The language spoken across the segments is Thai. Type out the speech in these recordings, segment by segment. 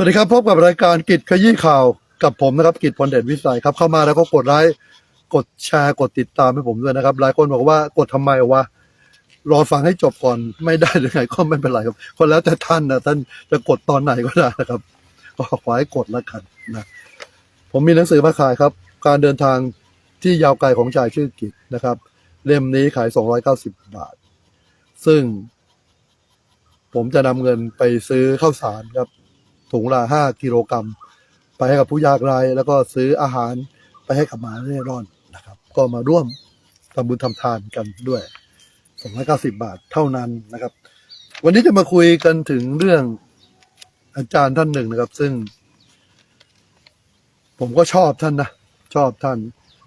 สวัสดีครับพบกับรายการกิจขยี้ข่าวกับผมนะครับกิจพลเด่นวิสัยครับเข้ามาแล้วก็กดไลค์กดแชร์กดติดตามให้ผมด้วยนะครับ หลายคนบอกว่ากดทำไมวะรอฟังให้จบก่อนไม่ได้หรือไงก็ไม่เป็นไรครับ คนแล้วแต่ท่านนะท่านจะกดตอนไหนก็ได้นะครับก็ขอให้กดแล้วกันนะผมมีหนังสือมาขายครับ การเดินทางที่ยาวไกลของชายชื่อกิจนะครับ เล่มนี้ขาย 290 บาท ซึ่ง ผมจะนำเงินไปซื้อข้าวสารครับ ถุงละห้ากิโลกรัมไปให้กับผู้ยากไร้แล้วก็ซื้ออาหารไปให้กับหมาเร่ร่อนนะครับ ก็มาร่วมทำบุญทำทานกันด้วย290 บาทเท่านั้นนะครับ วันนี้จะมาคุยกันถึงเรื่องอาจารย์ท่านหนึ่งนะครับ ซึ่ง ผมก็ชอบท่านนะ ชอบท่าน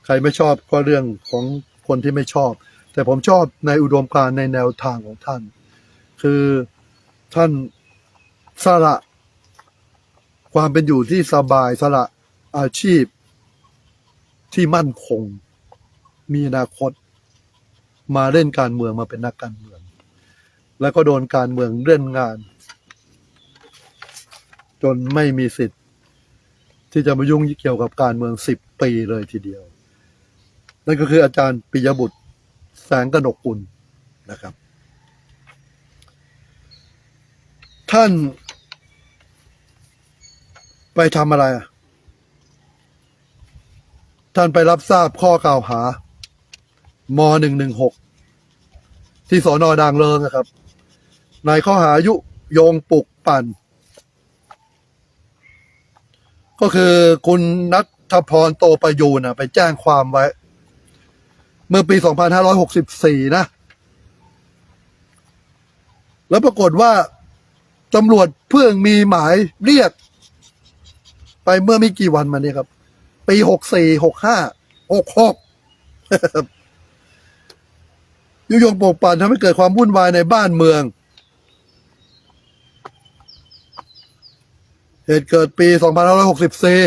ใครไม่ชอบก็เรื่องของคนที่ไม่ชอบ แต่ผมชอบในอุดมการณ์ในแนวทางของท่าน คือท่านสละ ความเป็นอยู่ที่สบายสละอาชีพที่มั่นคง มีอนาคต มาเล่นการเมืองมาเป็นนักการเมือง แล้วก็โดนการเมืองเล่นงาน จนไม่มีสิทธิ์ ที่จะมายุ่งเกี่ยวกับการเมืองสิบปีเลยทีเดียว นั่นก็คืออาจารย์ปิยบุตรแสงกนกกุลนะครับ ท่าน ไปทำอะไรอะท่านไปรับทราบข้อกล่าวหามหนึ่งหนึ่งหกที่สอนอดางเริงนะครับ ในข้อหายุโยงปลุกปั่น ก็คือคุณนัทพรโตประยูนนะไปแจ้งความไว้ เมื่อปี 2564 นะ แล้วปรากฏว่าตำรวจเพิ่งมีหมายเรียก ไปเมื่อไม่กี่วันมานี้ครับ ปีหกสี่หกห้าหกหกยุยงปกปั่นทำให้เกิดความวุ่นวายในบ้านเมือง เหตุเกิดปีสองพันห้าร้อยหกสิบสี่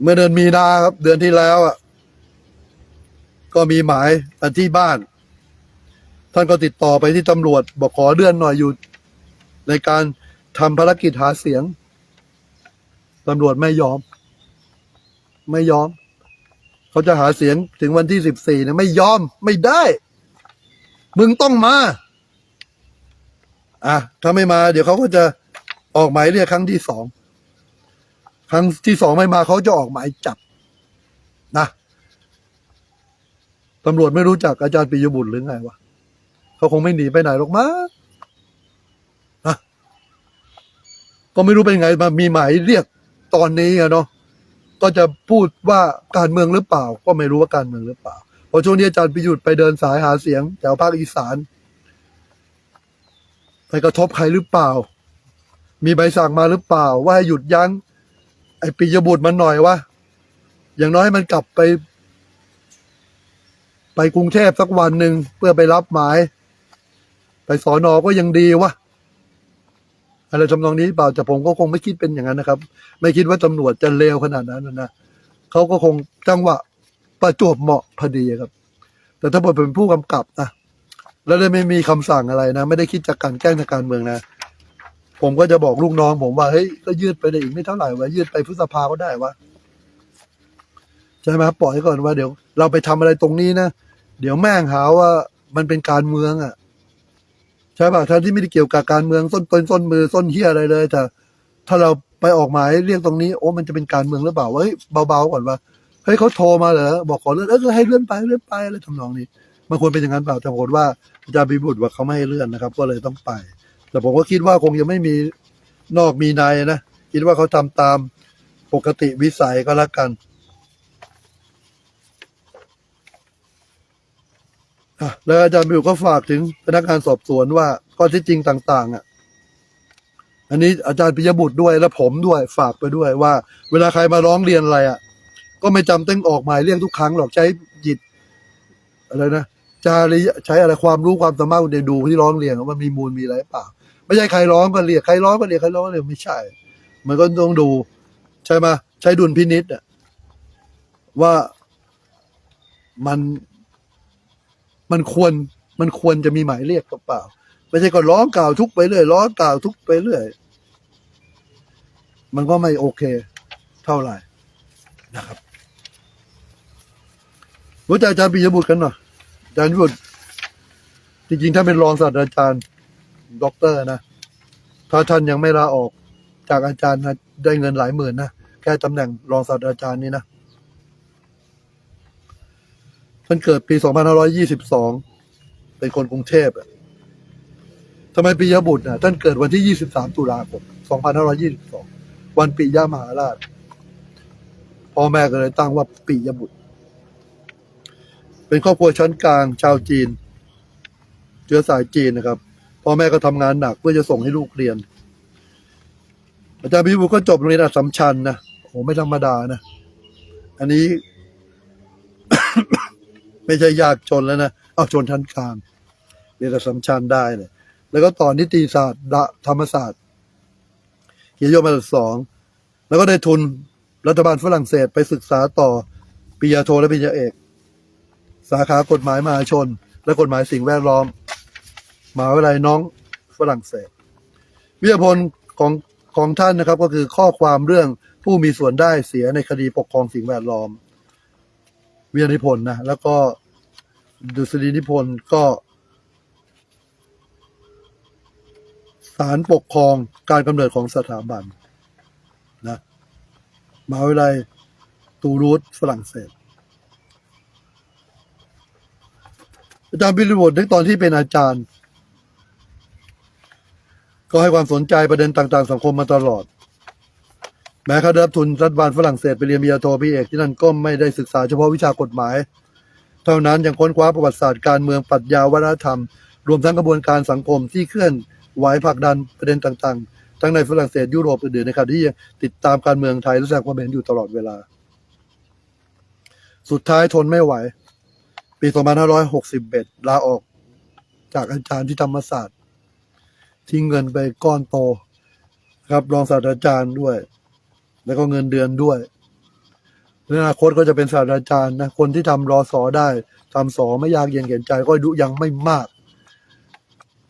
เมื่อเดือนมีนาครับ เดือนที่แล้วอะ ก็มีหมายมาที่บ้าน ท่านก็ติดต่อไปที่ตำรวจ บอกขอเลื่อนหน่อยอยู่ ในการ ทำภารกิจหาเสียงตำรวจไม่ยอม ไม่ยอม เขาจะหาเสียงถึงวันที่สิบสี่เนี่ยไม่ยอมไม่ได้ มึงต้องมา อะ ถ้าไม่มา เดี๋ยวเขาก็จะออกหมายเรียกครั้งที่สองครั้งที่สองไม่มาเขาจะออกหมายจับ นะตำรวจไม่รู้จักอาจารย์ปิยบุตรหรือไงวะเขาคงไม่หนีไปไหนหรอกมั้งนะ ก็ไม่รู้เป็นไงมามีหมายเรียกตอนนี้อะเนาะก็จะพูดว่าการเมืองหรือเปล่า ก็ไม่รู้ว่าการเมืองหรือเปล่าเพราะช่วงนี้อาจารย์ปิยบุตไปเดินสายหาเสียงแถวภาคอีสานไปกระทบใครหรือเปล่า มีใบสั่งมาหรือเปล่า ว่าให้หยุดยั้ง ไอ้ปิยบุตรมันหน่อยวะอย่างน้อยให้มันกลับไป ไปกรุงเทพสักวันหนึ่งเพื่อไปรับหมาย ไปสอนอก็ยังดีวะ อะไรทำนองนี้เปล่าแต่ผมก็คงไม่คิดเป็นอย่างนั้นนะครับ ไม่คิดว่าตำรวจจะเลวขนาดนั้นนะเขาก็คงจังหวะประจวบเหมาะพอดีครับ แต่ถ้าผมเป็นผู้กำกับนะแล้วได้ไม่มีคำสั่งอะไรนะ ไม่ได้คิดจากการแกล้งทางการเมืองนะ ผมก็จะบอกลูกน้อง ผมว่าเฮ้ยก็ยืดไปได้อีกไม่เท่าไหร่วะยืดไปพฤษภาก็ได้วะใช่ไหมปล่อยก่อนว่าเดี๋ยวเราไปทำอะไรตรงนี้นะเดี๋ยวแม่งหาว่ามันเป็นการเมืองอะ ใช่ป่ะท่านที่ไม่ได้เกี่ยวกับการเมืองส้นต้นส้นมือส้นเฮียอะไรเลย แต่ ถ้าเราไปออกหมายเรียกตรงนี้โอ้มันจะเป็นการเมืองหรือเปล่าเฮ้ยเบาๆก่อนว่าเฮ้ยเขาโทรมาเหรอบอกขอเลื่อนเออให้เลื่อนไปเลื่อนไปอะไรทำนองนี้มันควรเป็นอย่างนั้นเปล่าแต่ปรากฏว่าอาจารย์บิบุตรว่าเขาไม่ให้เลื่อนนะครับ ก็เลยต้องไป แต่ผมก็คิดว่าคงยังไม่มีนอกมีในนะคิดว่าเขาทำตามปกติวิสัยก็แล้วกัน อะ แล้วอาจารย์บิวก็ฝากถึงพนักงานสอบสวนว่าข้อที่จริงต่างๆอะ อันนี้อาจารย์ปิยบุตรด้วยและผมด้วยฝากไปด้วยว่า เวลาใครมาร้องเรียนอะไรอะ ก็ไม่จำต้องออกหมายเรียกทุกครั้งหรอกใช้หยิดอะไรนะจาริยใช้อะไรความรู้ความสามารถคุณเดดูที่ร้องเรียนว่ามันมีมูลมีอะไรเปล่า ไม่ใช่ใครร้องก็เรียกใครร้องก็เรียกใครร้องก็เรียกไม่ใช่ มันก็ต้องดูใช่ไหมใช้ดุลพินิษอะว่ามัน มันควรมันควรจะมีหมายเรียกหรือเปล่าไม่ใช่ก็ร้องกล่าวทุกข์ไปเรื่อยร้องกล่าวทุกข์ไปเรื่อยมันก็ไม่โอเค เท่าไหร่นะครับรู้จักอาจารย์ปิยบุตรกันหน่อยอาจารย์ปิยบุตรจริงๆท่านเป็นรองศาสตราจารย์ด็อกเตอร์นะถ้าท่านยังไม่ลาออกจากอาจารย์นะได้เงินหลายหมื่นนะแค่ตำแหน่งรองศาสตราจารย์นี้นะ ท่านเกิดปี 2522 เป็นคนกรุงเทพอะทำไมปิยบุตรนะท่านเกิดวันที่ 23 ตุลาคม 2522 วันปิยมหาราช พ่อแม่ก็เลยตั้งว่าปิยบุตร เป็นครอบครัวชั้นกลางชาวจีน เชื้อสายจีนนะครับ พ่อแม่ก็ทำงานหนักเพื่อจะส่งให้ลูกเรียน อาจารย์พิบูลก็จบโรงเรียนอัสสัมชัญนะโอ้ไม่ธรรมดานะ อันนี้ ไม่ใช่ยากจนแล้วนะเอาชนชั้นกลางเรียนสัมชัญได้เลย แล้วก็ต่อนิติศาสตร์ธรรมศาสตร์เกียรติยศมาตรสองแล้วก็ได้ทุนรัฐบาลฝรั่งเศสไปศึกษาต่อปริญญาโทและปริญญาเอก สาขากฎหมายมหาชน และกฎหมายสิ่งแวดล้อมมหาวิทยาลัยน้องฝรั่งเศส วิทยาพลของของท่านนะครับก็คือข้อความเรื่องผู้มีส่วนได้เสียในคดีปกครองสิ่งแวดล้อม วิทยานิพนธ์นะ แล้วก็ดุษฎีนิพนธ์ก็ศาลปกครองการกำเนิดของสถาบันนะมหาวิทยาลัยตูรูสฝรั่งเศสอาจารย์บิลลิวดในตอนที่เป็นอาจารย์ ก็ให้ความสนใจประเด็นต่าง ๆ สังคมมาตลอด แม้เขาได้รับทุนรัฐบาลฝรั่งเศสไปเรียนปริญญาโทปริเอกที่นั่นก็ไม่ได้ศึกษาเฉพาะวิชากฎหมาย เท่านั้นยังค้นคว้าประวัติศาสตร์การเมืองปรัชญาวัฒนธรรม รวมทั้งกระบวนการสังคมที่เคลื่อนไหวผลักดันประเด็นต่างๆ ทั้งในฝรั่งเศสยุโรปอื่นๆในขณะที่ยังติดตามการเมืองไทยและแสดงความเห็นอยู่ตลอดเวลา สุดท้ายทนไม่ไหว ปี 2561 ลาออกจากอาจารย์ที่ธรรมศาสตร์ ทิ้งเงินไปก้อนโต ครับรองศาสตราจารย์ด้วย แล้วก็เงินเดือนด้วยในอนาคตก็จะเป็นศาสตราจารย์นะคนที่ทำรอสอได้ทำสอไม่ยากเย็นเขียนใจ ก็อายุยังไม่มาก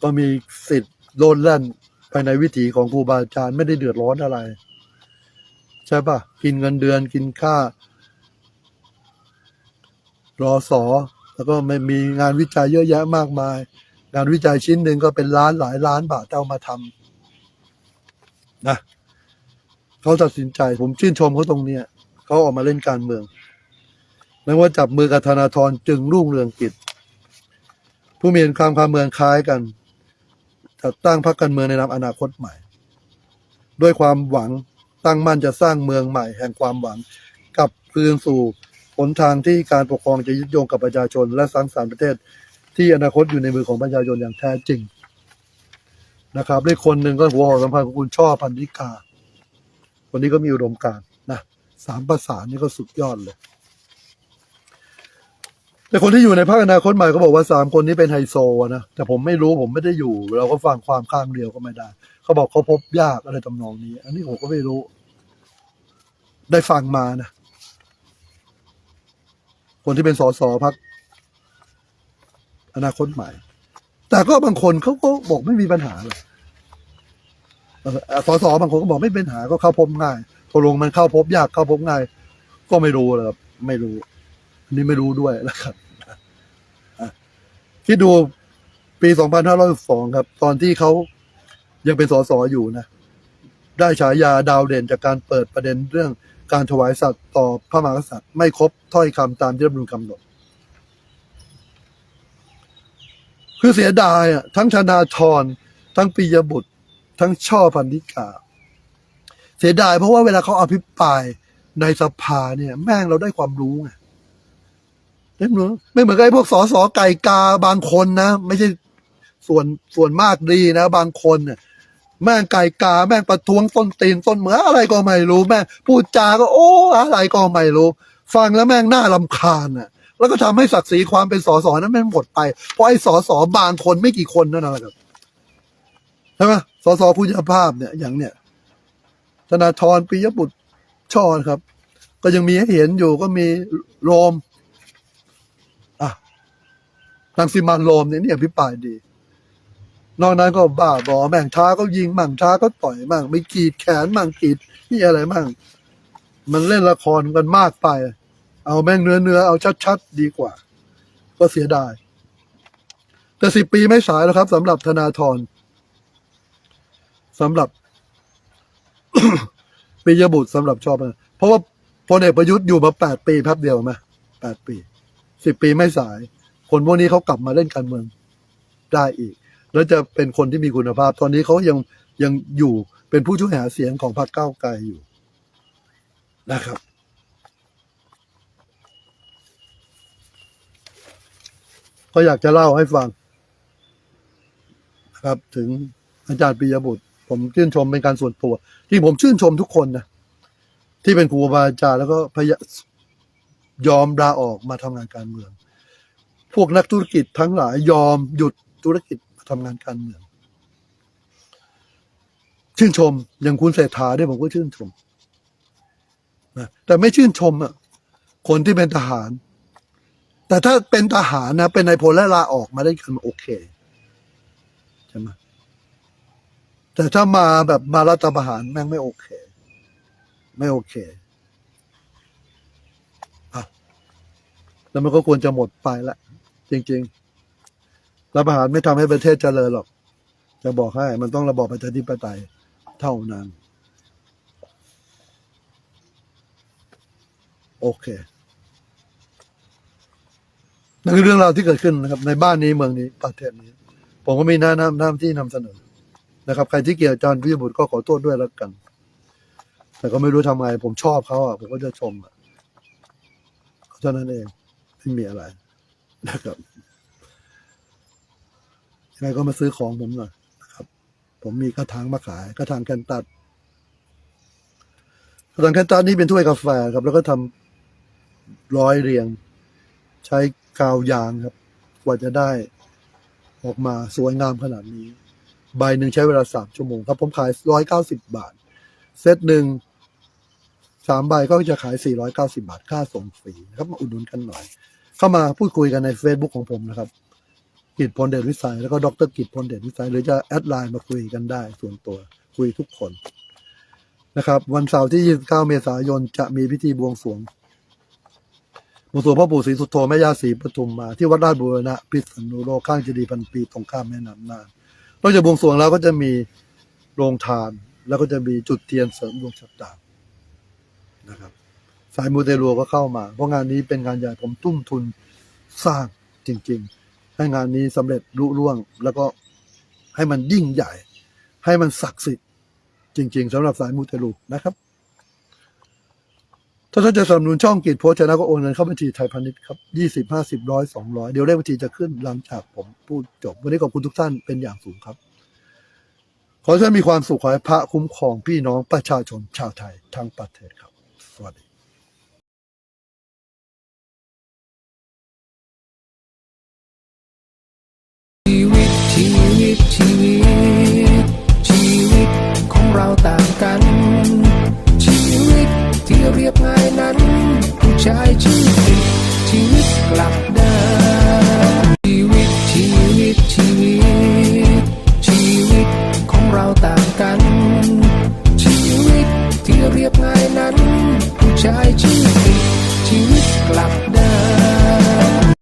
ก็มีสิทธิ์โลดแล่นไปในวิถีของครูบาอาจารย์ไม่ได้เดือดร้อนอะไร ใช่ปะกินเงินเดือนกินค่า รอสอแล้วก็ไม่มีงานวิจัยเยอะแยะมากมาย งานวิจัยชิ้นหนึ่งก็เป็นล้านหลายล้านบาทเอามาทำนะ เขาตัดสินใจ ผมชื่นชมเขาตรงเนี้ยเขาออกมาเล่นการเมืองไม่ว่าจับมือกับธนาธรจึงรุ่งเรืองกิจ ผู้มีความความเมืองคล้ายกันจัดตั้งพรรคการเมืองในนามอนาคตใหม่ ด้วยความหวังตั้งมั่นจะสร้างเมืองใหม่ แห่งความหวังกลับคืนสู่หนทางที่การปกครองจะยึดโยงกับประชาชน และสร้างสรรค์ประเทศ ที่อนาคตอยู่ในมือของประชาชนอย่างแท้จริงนะครับเลขคนหนึ่งก็หัวหอกสำคัญของคุณช่อพันธิกา คนนี้ก็มีอุดมการนะสามประสานนี่ก็สุดยอดเลย แต่คนที่อยู่ในพรรคอนาคตใหม่ก็บอกว่าสามคนนี้เป็นไฮโซนะแต่ผมไม่รู้ผมไม่ได้อยู่ เราก็ฟังความข้างเดียวก็ไม่ได้ เขาบอกเขาพบยากอะไรทำนองนี้ อันนี้ผมก็ไม่รู้ ได้ฟังมานะคนที่เป็นสสพักอนาคตใหม่ แต่ก็บางคนเขาก็บอกไม่มีปัญหาเลย สสบางคนก็บอกไม่เป็นหาก็เข้าพบง่ายตกลงมันเข้าพบยากเข้าพบง่าย ก็ไม่รู้เลยครับไม่รู้อันนี้ไม่รู้ด้วยนะครับอะคิดดูปี 2562 ครับ ตอนที่เขายังเป็นสสอยู่นะ ได้ฉายาดาวเด่นจากการเปิดประเด็นเรื่องการถวายสัตว์ต่อพระมหากษัตริย์ ไม่ครบถ้อยคำตามที่รัฐธรรมนูญกำหนด คือเสียดายอะทั้งธนาธรทั้งปิยบุตร ทั้งช่อพันธิกา เสียดายเพราะว่าเวลาเขาอภิปรายในสภาเนี่ย แม่งเราได้ความรู้ไงได้ความรู้ไม่เหมือนกับไอ้พวกสอสอไก่กาบางคนนะ ไม่ใช่ส่วนส่วนมากดีนะ บางคนเนี่ยแม่งไก่กา แม่งประท้วงต้นตีนต้นเหมืออะไรก็ไม่รู้ แม่งพูดจาก็โอ้อะไรก็ไม่รู้ ฟังแล้วแม่งน่าลำคาญน่ะ แล้วก็ทำให้ศักดิ์ศรีความเป็นสสนั้นม่งหมดไป เพราะไอ้สสบางคนไม่กี่คนนั่นแหละครับใช่ไหม สสผู้ยภาพเนี่ยอย่างเนี่ยธนาธรปิยบุตรช่อครับ ก็ยังมีให้เห็นอยู่ก็มีโรมอะรังสิมันโรมเนี่ยนี่อภิปรายดี นอกนั้นก็บ้าบอแม่งช้าก็ยิงมั่งช้าก็ต่อยมั่งไม่กีดแขนมั่งกีดนี่อะไรมั่ง มันเล่นละครกันมากไป เอาแม่งเนื้อเนื้อเอาชัดๆดีกว่า ก็เสียดาย แต่สิบปีไม่สายแล้วครับสำหรับธนาธร สำหรับ ปิยบุตรสำหรับชอบนะเพราะว่าพลเอกประยุทธ์อยู่มาแปดปีแป๊บเดียวไหมแปดปีสิบปีไม่สาย คนพวกนี้เขากลับมาเล่นการเมืองได้อีก แล้วจะเป็นคนที่มีคุณภาพ ตอนนี้เขายังยังอยู่เป็นผู้ช่วยหาเสียงของพรรคก้าวไกลอยู่นะครับ ก็อยากจะเล่าให้ฟัง ครับถึงอาจารย์ปิยบุตร ผมชื่นชมเป็นการส่วนตัวที่ผมชื่นชมทุกคนนะที่เป็นครูบาอาจารย์แล้วก็พยายอมลาออกมาทำงานการเมือง พวกนักธุรกิจทั้งหลายยอมหยุดธุรกิจมาทำงานการเมือง ชื่นชมอย่างคุณเศรษฐาเนี่ยผมก็ชื่นชมนะแต่ไม่ชื่นชมอะคนที่เป็นทหาร แต่ถ้าเป็นทหารนะ เป็นนายพลและลาออกมาได้กันโอเคใช่ไหม แต่ถ้ามาแบบมารัฐประหารแม่งไม่โอเค ไม่โอเคอะแล้วมันก็ควรจะหมดไปละจริง ๆ รัฐประหารไม่ทำให้ประเทศเจริญหรอก จะบอกให้ มันต้องระบอบประชาธิปไตยเท่านั้น โอเคนั่นคือเรื่องราวที่เกิดขึ้นนะครับ ในบ้านนี้เมืองนี้ประเทศนี้ ผมก็มีหน้าน้ำหน้าที่นำเสนอ นะครับใครที่เกลียดอาจารย์พิยบุตรก็ขอโทษด้วยแล้วกัน แต่ก็ไม่รู้ทำไงผมชอบเขาอะผมก็จะชมอะเท่านั้นเองไม่มีอะไรนะครับยังไงก็มาซื้อของผมหน่อยนะครับ ผมมีกระถางมาขายกระถางแคนตัดกระถางแคนตัดนี่เป็นถ้วยกาแฟครับ แล้วก็ทำร้อยเรียง ใช้กาวยางครับ กว่าจะได้ออกมาสวยงามขนาดนี้ ใบหนึ่งใช้เวลาสามชั่วโมงครับ ผมขายร้อยเก้าสิบบาท เซตหนึ่งสามใบก็จะขายสี่ร้อยเก้าสิบาท ค่าส่งฟรีครับมาอุดหนุนกันหน่อย เข้ามาพูดคุยกันใน Facebook ของผมนะครับกิจพลเดชวิสัยแล้วก็ดรกิจพลเดชวิสัยหรือจะแอดไลน์มาคุยกันได้ ส่วนตัวคุยทุกคนนะครับ วันเสาร์ที่ 29 เมษายนจะมีพิธีบวงสรวงบวงสรวงพ่อปู่ศรีสุโธแม่ย่าศรีปทุมมา ที่วัดราชบูรณะพิษณุโลกข้างเจดีย์พันปีตรงข้ามแม่น้ำน่าน นอกจากบวงสรวงแล้วก็จะมีโรงทาน แล้วก็จะมีจุดเทียนเสริมดวงชะตานะครับ สายมูเตลูก็เข้ามา เพราะงานนี้เป็นงานใหญ่ผมทุ่มทุนสร้างจริง ๆ ให้งานนี้สำเร็จรุ่ร่วง แล้วก็ให้มันยิ่งใหญ่ ให้มันศักดิ์สิทธิ์จริง ๆสำหรับสายมูเตลูนะครับ ถ้าท่านจะสนับสนุนช่องกีดโพสชนะก็โอนเงินเข้าบัญชีไทยพาณิชย์ครับยี่สิบห้าสิบร้อยสองร้อยเดี๋ยวเลขบัญชีจะขึ้นหลังจากผมพูดจบ วันนี้ขอบคุณทุกท่านเป็นอย่างสูงครับ ขอให้ท่านมีความสุขขอให้พระคุ้มครองพี่น้องประชาชนชาวไทยทั้งประเทศครับ สวัสดีชีวิตชีวิตชี